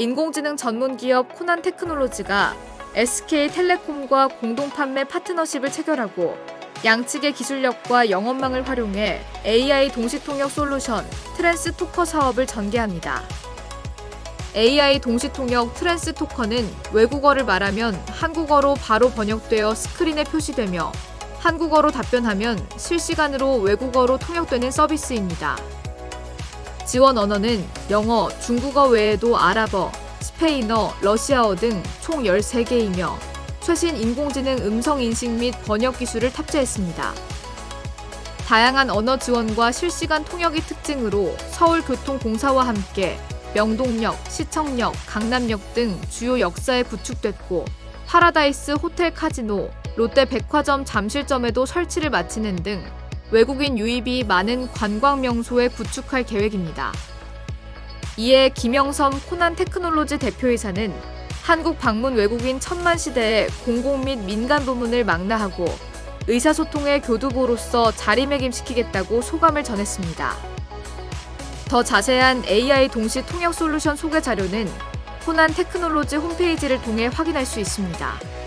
인공지능 전문 기업 코난 테크놀로지가 SK텔레콤과 공동 판매 파트너십을 체결하고 양측의 기술력과 영업망을 활용해 AI 동시통역 솔루션 트랜스토커 사업을 전개합니다. AI 동시통역 트랜스토커는 외국어를 말하면 한국어로 바로 번역되어 스크린에 표시되며 한국어로 답변하면 실시간으로 외국어로 통역되는 서비스입니다. 지원 언어는 영어, 중국어 외에도 아랍어, 스페인어, 러시아어 등 총 13개이며 최신 인공지능 음성 인식 및 번역 기술을 탑재했습니다. 다양한 언어 지원과 실시간 통역의 특징으로 서울교통공사와 함께 명동역, 시청역, 강남역 등 주요 역사에 구축됐고 파라다이스 호텔 카지노, 롯데 백화점 잠실점에도 설치를 마치는 등 외국인 유입이 많은 관광 명소에 구축할 계획입니다. 이에 김영섬 코난 테크놀로지 대표이사는 한국 방문 외국인 천만 시대의 공공 및 민간 부문을 망라하고 의사소통의 교두보로서 자리매김시키겠다고 소감을 전했습니다. 더 자세한 AI 동시 통역 솔루션 소개 자료는 코난 테크놀로지 홈페이지를 통해 확인할 수 있습니다.